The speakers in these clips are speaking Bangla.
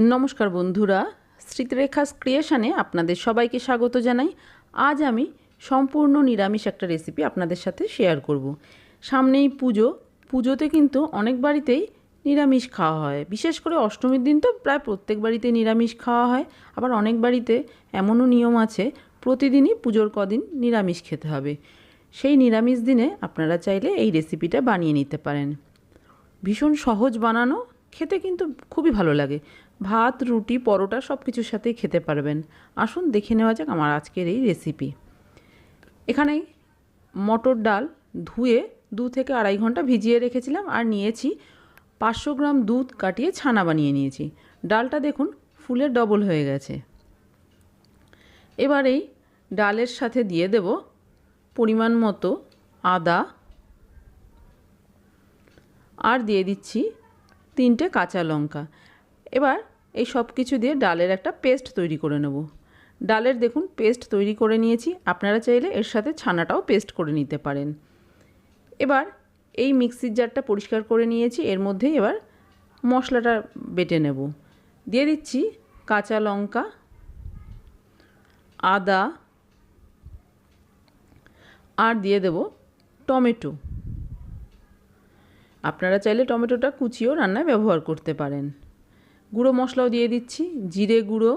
নমস্কার বন্ধুরা, স্মৃতিরেখাস ক্রিয়েশনে আপনাদের সবাইকে স্বাগত জানাই। আজ আমি সম্পূর্ণ নিরামিষ একটা রেসিপি আপনাদের সাথে শেয়ার করব। সামনেই পুজো। পুজোতে কিন্তু অনেক বাড়িতেই নিরামিষ খাওয়া হয়। বিশেষ করে অষ্টমীর দিন তো প্রায় প্রত্যেক বাড়িতে নিরামিষ খাওয়া হয়। আবার অনেক বাড়িতে এমনও নিয়ম আছে, প্রতিদিনই পুজোর কদিন নিরামিষ খেতে হবে। সেই নিরামিষ দিনে আপনারা চাইলে এই রেসিপিটা বানিয়ে নিতে পারেন। ভীষণ সহজ বানানো, খেতে কিন্তু খুবই ভালো লাগে। ভাত, রুটি, পরোটা সব কিছুর সাথেই খেতে পারবেন। আসুন দেখে নেওয়া যাক আমার আজকের এই রেসিপি এখানে মটর ডাল ধুয়ে দু থেকে আড়াই ঘণ্টা ভিজিয়ে রেখেছিলাম আর নিয়েছি পাঁচশো গ্রাম দুধ কাটিয়ে ছানা বানিয়ে নিয়েছি। ডালটা দেখুন ফুলে ডবল হয়ে গেছে। এবার এই ডালের সাথে দিয়ে দেব পরিমাণ মতো আদা। আর দিয়ে দিচ্ছি তিনটে কাঁচা লঙ্কা। এবার এই সব কিছু দিয়ে ডালের একটা পেস্ট তৈরি করে নেব। ডালের দেখুন পেস্ট তৈরি করে নিয়েছি, আপনারা চাইলে এর সাথে ছানাটাও পেস্ট করে নিতে পারেন। এবার এই মিক্সির জারটা পরিষ্কার করে নিয়েছি, এর মধ্যেই এবার মশলাটা বেটে নেব। দিয়ে দিচ্ছি কাঁচা লঙ্কা, আদা, আর দিয়ে দেব টমেটো। আপনারা চাইলে টমেটোটা কুচিয়েও রান্নায় ব্যবহার করতে পারেন। গুঁড়ো মশলাও দিয়ে দিচ্ছি, জিরে গুঁড়ো,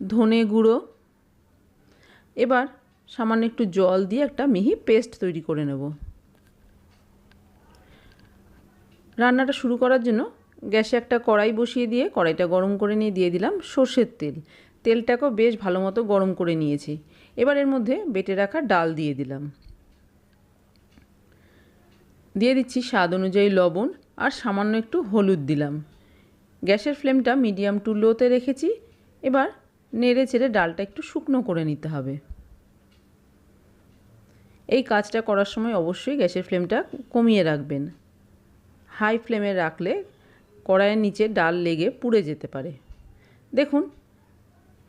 ধনে গুঁড়ো। এবার সামান্য একটু জল দিয়ে একটা মিহি পেস্ট তৈরি করে নেব। রান্নাটা শুরু করার জন্য গ্যাসে একটা কড়াই বসিয়ে দিয়ে কড়াইটা গরম করে নিয়ে দিয়ে দিলাম সর্ষের তেল। তেলটাকেও বেশ ভালো মতো গরম করে নিয়েছি। এবার এর মধ্যে বেটে রাখা ডাল দিয়ে দিলাম। দিয়ে দিচ্ছি স্বাদ অনুযায়ী লবণ আর সামান্য একটু হলুদ দিলাম। গ্যাসের ফ্লেমটা মিডিয়াম টু লোতে রেখেছি। এবার নেড়ে চেড়ে ডালটা একটু শুকনো করে নিতে হবে। এই কাজটা করার সময় অবশ্যই গ্যাসের ফ্লেমটা কমিয়ে রাখবেন। হাই ফ্লেমে রাখলে কড়াইয়ের নিচে ডাল লেগে পুড়ে যেতে পারে। দেখুন,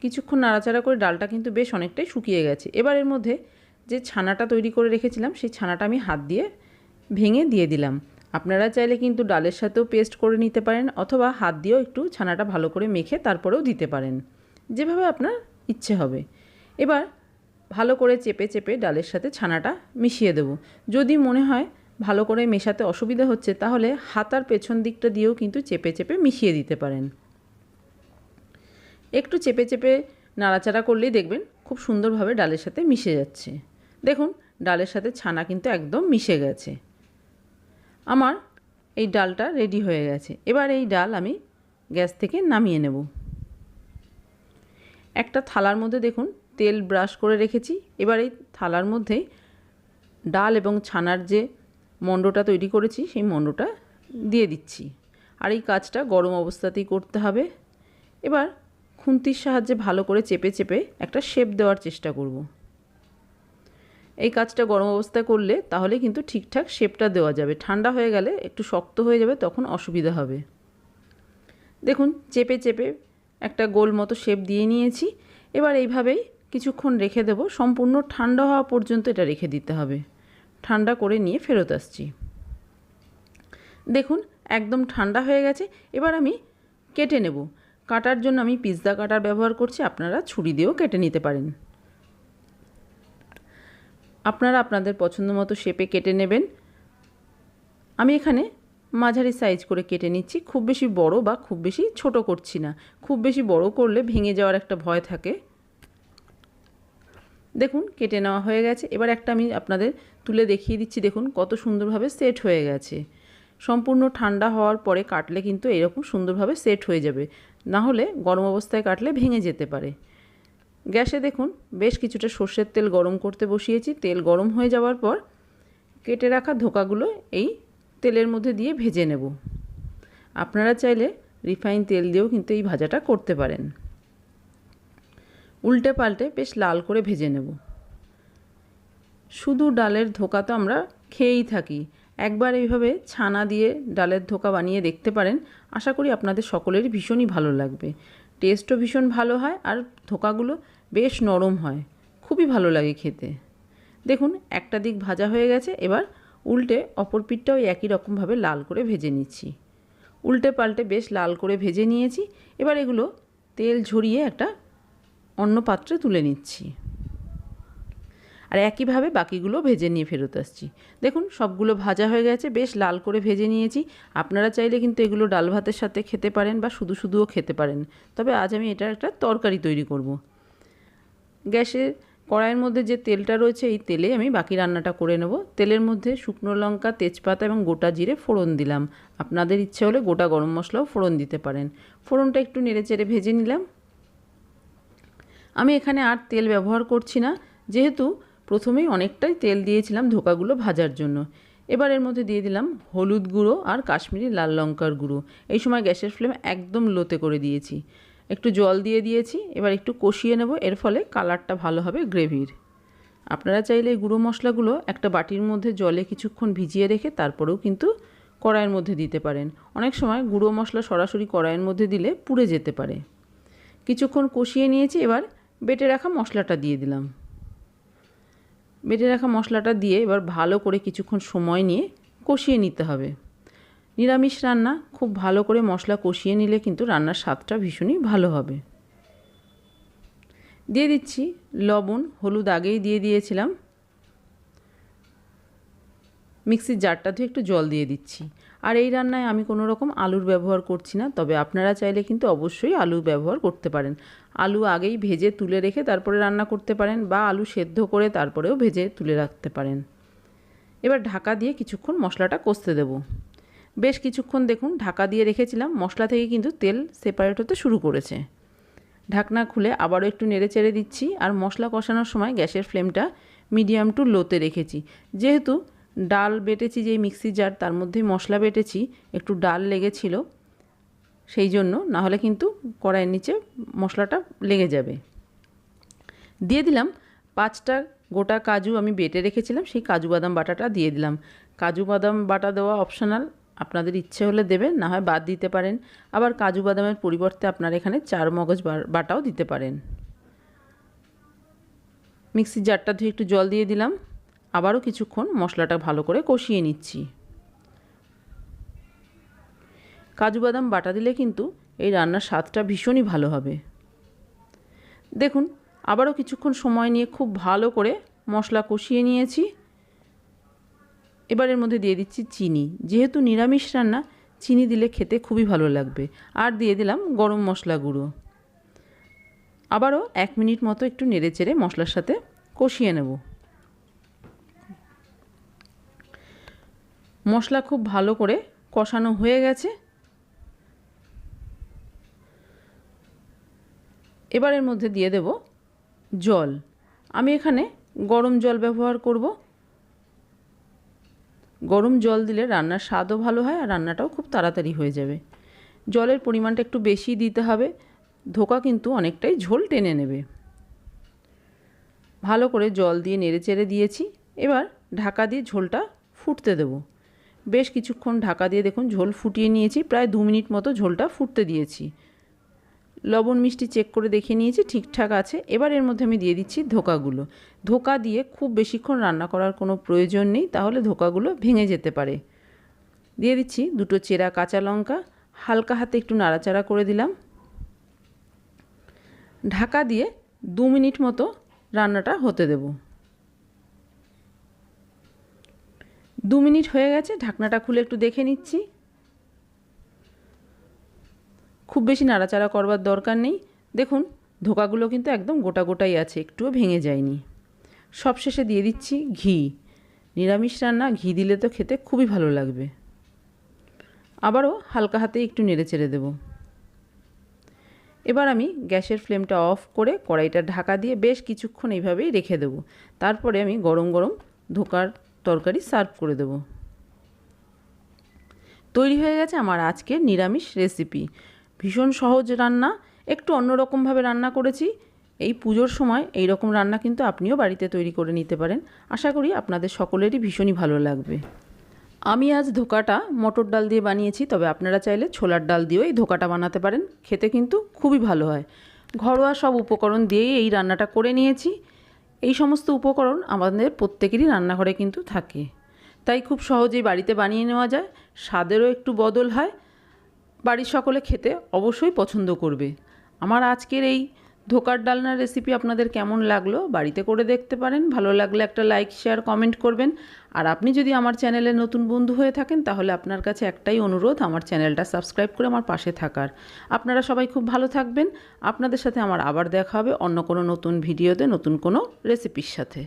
কিছুক্ষণ নাড়াচাড়া করে ডালটা কিন্তু বেশ অনেকটাই শুকিয়ে গেছে। এবার এর মধ্যে যে ছানাটা তৈরি করে রেখেছিলাম, সেই ছানাটা আমি হাত দিয়ে ভেঙে দিয়ে দিলাম। আপনারা চাইলে কিন্তু ডালের সাথেও পেস্ট করে নিতে পারেন অথবা হাত দিয়েও একটু ছানাটা ভালো করে মেখে তারপরেও দিতে পারেন। যেভাবে আপনার ইচ্ছে হবে। এবার ভালো করে চেপে চেপে ডালের সাথে ছানাটা মিশিয়ে দেব। যদি মনে হয় ভালো করে মেশাতে অসুবিধা হচ্ছে, তাহলে হাতার পেছন দিকটা দিয়েও কিন্তু চেপে চেপে মিশিয়ে দিতে পারেন। একটু চেপে চেপে নাড়াচাড়া করলেই দেখবেন খুব সুন্দরভাবে ডালের সাথে মিশে যাচ্ছে। দেখুন, ডালের সাথে ছানা কিন্তু একদম মিশে গেছে। আমার এই ডালটা রেডি হয়ে গেছে। এবার এই ডাল আমি গ্যাস থেকে নামিয়ে নেব। একটা থালার মধ্যে দেখুন, তেল ব্রাশ করে রেখেছি। এবার এই থালার মধ্যেই ডাল এবং ছানার যে মণ্ডটা তৈরি করেছি, সেই মণ্ডটা দিয়ে দিচ্ছি। আর এই কাজটা গরম অবস্থাতেই করতে হবে। এবার খুন্তির সাহায্যে ভালো করে চেপে চেপে একটা শেপ দেওয়ার চেষ্টা করব। এই কাজটা গরম অবস্থায় করলে তাহলে কিন্তু ঠিকঠাক শেপটা দেওয়া যাবে। ঠান্ডা হয়ে গেলে একটু শক্ত হয়ে যাবে, তখন অসুবিধা হবে। দেখুন, চেপে চেপে একটা গোল মতো শেপ দিয়ে নিয়েছি। এবার এইভাবেই কিছুক্ষণ রেখে দেব। সম্পূর্ণ ঠান্ডা হওয়া পর্যন্ত এটা রেখে দিতে হবে। ঠান্ডা করে নিয়ে ফেরত আসছি। দেখুন, একদম ঠান্ডা হয়ে গেছে। এবার আমি কেটে নেব। কাটার জন্য আমি পিৎজা কাটার ব্যবহার করছি। আপনারা ছুরি দিয়েও কেটে নিতে পারেন। আপনারা আপনাদের পছন্দ মতো শেপে কেটে নেবেন। আমি এখানে মাঝারি সাইজ করে কেটে নিচ্ছি। খুব বেশি বড় বা খুব বেশি ছোট করছি না। খুব বেশি বড় করলে ভেঙে যাওয়ার একটা ভয় থাকে। দেখুন, কেটে নেওয়া হয়ে গেছে। এবার একটা আমি আপনাদের তুলে দেখিয়ে দিচ্ছি। দেখুন, কত সুন্দরভাবে সেট হয়ে গেছে। সম্পূর্ণ ঠান্ডা হওয়ার পরে কাটলে কিন্তু এরকম সুন্দরভাবে সেট হয়ে যাবে। না হলে গরম অবস্থায় কাটলে ভেঙে যেতে পারে। গ্যাসে দেখুন, বেশ কিছুটা সর্ষের তেল গরম করতে বসিয়েছি। তেল গরম হয়ে যাওয়ার পর কেটে রাখা ধোকাগুলো এই তেলের মধ্যে দিয়ে ভেজে নেব। আপনারা চাইলে রিফাইন তেল দিয়েও কিন্তু এই ভাজাটা করতে পারেন। উল্টে পাল্টে বেশ লাল করে ভেজে নেব। শুধু ডালের ধোকা তো আমরা খেয়েই থাকি। একবার এইভাবে ছানা দিয়ে ডালের ধোকা বানিয়ে দেখতে পারেন। আশা করি আপনাদের সকলেরই ভীষণই ভালো লাগবে। টেস্টও ভীষণ ভালো হয় আর ধোকাগুলো বেশ নরম হয়। খুবই ভালো লাগে খেতে। দেখুন, একটা দিক ভাজা হয়ে গেছে, এবার উল্টে অপর পিঠটাও একই রকমভাবে লাল করে ভেজে নিচ্ছি। উল্টে পাল্টে বেশ লাল করে ভেজে নিয়েছি, এবার এগুলো তেল ঝরিয়ে একটা অন্য পাত্রে তুলে নিচ্ছি। আর একইভাবে বাকিগুলো ভেজে নিয়ে ফেরত আসছি। দেখুন, সবগুলো ভাজা হয়ে গেছে, বেশ লাল করে ভেজে নিয়েছি। আপনারা চাইলে কিন্তু এগুলো ডাল ভাতের সাথে খেতে পারেন বা শুধু শুধুও খেতে পারেন। তবে আজ আমি এটা একটা তরকারি তৈরি করব। গ্যাসে কড়াইয়ের মধ্যে যে তেলটা রয়েছে, এই তেলে আমি বাকি রান্নাটা করে নেব। তেলের মধ্যে শুকনো লঙ্কা, তেজপাতা এবং গোটা জিরে ফোড়ন দিলাম। আপনাদের ইচ্ছে হলে গোটা গরম মশলাও ফোড়ন দিতে পারেন। ফোড়নটা একটু নেড়ে চেড়ে ভেজে নিলাম। আমি এখানে আর তেল ব্যবহার করছি না, যেহেতু প্রথমেই অনেকটাই তেল দিয়েছিলাম ধোকাগুলো ভাজার জন্য। এবার এর মধ্যে দিয়ে দিলাম হলুদ গুঁড়ো আর কাশ্মীরি লাল লঙ্কার গুঁড়ো। এই সময় গ্যাসের ফ্লেম একদম লোতে করে দিয়েছি। একটু জল দিয়ে দিয়েছি, এবার একটু কষিয়ে নেব, এর ফলে কালারটা ভালো হবে গ্রেভির। আপনারা চাইলে এই গুঁড়ো মশলাগুলো একটা বাটির মধ্যে জলে কিছুক্ষণ ভিজিয়ে রেখে তারপরেও কিন্তু কড়াইয়ের মধ্যে দিতে পারেন। অনেক সময় গুঁড়ো মশলা সরাসরি কড়াইয়ের মধ্যে দিলে পুড়ে যেতে পারে। কিছুক্ষণ কষিয়ে নিয়েছি, এবার বেটে রাখা মশলাটা দিয়ে দিলাম। বেটে রাখা মশলাটা দিয়ে এবার ভালো করে কিছুক্ষণ সময় নিয়ে কষিয়ে নিতে হবে। নিরামিষ রান্না খুব ভালো করে মশলা কষিয়ে নিলে কিন্তু রান্নার স্বাদটা ভীষণই ভালো হবে। দিয়ে দিচ্ছি লবণ, হলুদ আগেই দিয়ে দিয়েছিলাম। মিক্সির জারটা ধুয়ে একটু জল দিয়ে দিচ্ছি। আর এই রান্নায় আমি কোনো রকম আলুর ব্যবহার করছি না, তবে আপনারা চাইলে কিন্তু অবশ্যই আলু ব্যবহার করতে পারেন। আলু আগেই ভেজে তুলে রেখে তারপরে রান্না করতে পারেন বা আলু সেদ্ধ করে তারপরেও ভেজে তুলে রাখতে পারেন। এবার ঢাকা দিয়ে কিছুক্ষণ মশলাটা কষতে দেব। বেশ কিছুক্ষণ দেখুন ঢাকা দিয়ে রেখেছিলাম, মশলা থেকে কিন্তু তেল সেপারেট হতে শুরু করেছে। ঢাকনা খুলে আবারও একটু নেড়ে চেড়ে দিচ্ছি আর মশলা কষানোর সময় গ্যাসের ফ্লেমটা মিডিয়াম টু লোতে রেখেছি। যেহেতু ডাল বেটেছি যে মিক্সি জার তার মধ্যে মশলা বেটেছি, একটু ডাল লেগেছিল, সেই জন্য না হলে কিন্তু কড়াইয়ের নিচে মশলাটা লেগে যাবে। দিয়ে দিলাম পাঁচটা গোটা কাজু আমি বেটে রেখেছিলাম, সেই কাজু বাদাম বাটাটা দিয়ে দিলাম। কাজু বাদাম বাটা দেওয়া অপশনাল আপনাদের ইচ্ছে হলে দেবেন, না হয় বাদ দিতে পারেন। আবার কাজু বাদামের পরিবর্তে আপনারা এখানে চার মগজ বাটাও দিতে পারেন। মিক্সির জারটা ধুয়ে একটু জল দিয়ে দিলাম। আবারও কিছুক্ষণ মশলাটা ভালো করে কষিয়ে নিচ্ছি। কাজু বাদাম বাটা দিলে কিন্তু এই রান্নার স্বাদটা ভীষণই ভালো হবে। দেখুন, আবারও কিছুক্ষণ সময় নিয়ে খুব ভালো করে মশলা কষিয়ে নিয়েছি। এবার এর মধ্যে দিয়ে দিচ্ছি চিনি। যেহেতু নিরামিষ রান্না, চিনি দিলে খেতে খুবই ভালো লাগবে। আর দিয়ে দিলাম গরম মশলা গুঁড়ো। আবারও এক মিনিট মতো একটু নেড়ে চেড়ে মশলার সাথে কষিয়ে নেব। মশলা খুব ভালো করে কষানো হয়ে গেছে। এবার এর মধ্যে দিয়ে দেব জল। আমি এখানে গরম জল ব্যবহার করব। গরম জল দিলে রান্নার স্বাদও ভালো হয় আর রান্নাটাও খুব তাড়াতাড়ি হয়ে যাবে। জলের পরিমাণটা একটু বেশি দিতে হবে, ধোকা কিন্তু অনেকটাই ঝোল টেনে নেবে। ভালো করে জল দিয়ে নেড়ে চেড়ে দিয়েছি, এবার ঢাকা দিয়ে ঝোলটা ফুটতে দেব। বেশ কিছুক্ষণ ঢাকা দিয়ে দেখুন ঝোল ফুটিয়ে নিয়েছি, প্রায় দু মিনিট মতো ঝোলটা ফুটতে দিয়েছি। লবণ মিষ্টি চেক করে দেখে নিয়েছি, ঠিকঠাক আছে। এবার এর মধ্যে আমি দিয়ে দিচ্ছি ধোকাগুলো। ধোকা দিয়ে খুব বেশিক্ষণ রান্না করার কোনো প্রয়োজন নেই, তাহলে ধোকাগুলো ভেঙে যেতে পারে। দিয়ে দিচ্ছি দুটো চেরা কাঁচা লঙ্কা, হালকা হাতে একটু নাড়াচাড়া করে দিলাম। ঢাকা দিয়ে দু মিনিট মতো রান্নাটা হতে দেব। দু মিনিট হয়ে গেছে, ঢাকনাটা খুলে একটু দেখে নিচ্ছি। খুব বেশি নাড়াচাড়া করবার দরকার নেই। দেখুন, ধোকাগুলো কিন্তু একদম গোটা গোটাই আছে, একটুও ভেঙে যায়নি। সবশেষে দিয়ে দিচ্ছি ঘি। নিরামিষ রান্না, ঘি দিলে তো খেতে খুবই ভালো লাগবে। আবারও হালকা হাতে একটু নেড়ে চেড়ে দেবো। এবার আমি গ্যাসের ফ্লেমটা অফ করে কড়াইটা ঢাকা দিয়ে বেশ কিছুক্ষণ এইভাবেই রেখে দেবো। তারপরে আমি গরম গরম ধোকার তরকারি সার্ভ করে দেব। তৈরি হয়ে গেছে আমার আজকের নিরামিষ রেসিপি। ভীষণ সহজ রান্না, একটু অন্যরকমভাবে রান্না করেছি। এই পুজোর সময় এই রকম রান্না কিন্তু আপনিও বাড়িতে তৈরি করে নিতে পারেন। আশা করি আপনাদের সকলেরই ভীষণই ভালো লাগবে। আমি আজ ধোকাটা মটর ডাল দিয়ে বানিয়েছি, তবে আপনারা চাইলে ছোলার ডাল দিয়েও এই ধোকাটা বানাতে পারেন। খেতে কিন্তু খুবই ভালো হয়। ঘরোয়া সব উপকরণ দিয়েই এই রান্নাটা করে নিয়েছি। এই সমস্ত উপকরণ আমাদের প্রত্যেকেরই রান্নাঘরে কিন্তু থাকে। তাই খুব সহজেই বাড়িতে বানিয়ে নেওয়া যায়। স্বাদেরও একটু বদল হয়। বাড়ির সকলে খেতে অবশ্যই পছন্দ করবে। আমার আজকের এই ধোকার ডালনার রেসিপি আপনাদের কেমন লাগল বাড়িতে করে দেখতে পারেন। ভালো লাগলে একটা লাইক শেয়ার কমেন্ট করবেন। আর আপনি যদি আমার চ্যানেলে নতুন বন্ধু হয়ে থাকেন, তাহলে আপনার কাছে একটাই অনুরোধ, আমার চ্যানেলটা সাবস্ক্রাইব করে আমার পাশে থাকার। আপনারা সবাই খুব ভালো থাকবেন। আপনাদের সাথে আমার আবার দেখা হবে অন্য কোনো নতুন ভিডিওতে নতুন কোনো রেসিপির সাথে।